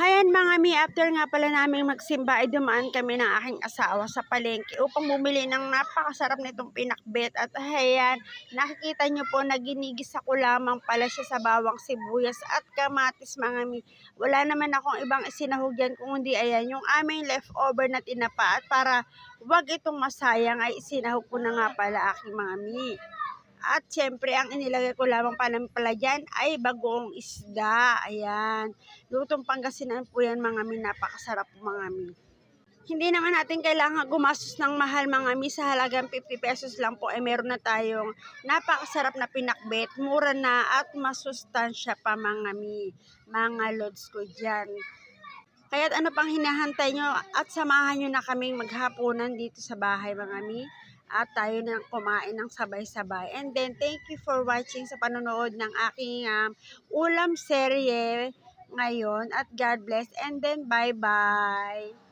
Hayan mga mi, after nga pala namin magsimba ay dumaan kami ng aking asawa sa palengke upang bumili ng napakasarap nitong pinakbet. At hayan, nakikita nyo po na ginigisa ko lamang pala siya sa bawang sibuyas at kamatis mga mi. Wala naman akong ibang isinahog yan kung hindi ayan yung aming leftover na tinapa at para wag itong masayang ay isinahog ko na nga pala aking mga mi. At syempre, ang inilagay ko lamang pa naman pala dyan ay bagoong isda. Ayan. Lutong Pangasinan po yan mga mi. Napakasarap po mga mi. Hindi naman natin kailangan gumastos ng mahal mga mi. Sa halagang 50 pesos lang po ay meron na tayong napakasarap na pinakbet. Mura na at masustansya pa mga mi. Mga lods ko dyan. Kaya't ano pang hinahantay nyo at samahan nyo na kaming maghapunan dito sa bahay mga mi. At tayo na kumain ng sabay-sabay. And then, thank you for watching sa panonood ng aking um, ulam serye ngayon. At God bless. And then, bye-bye.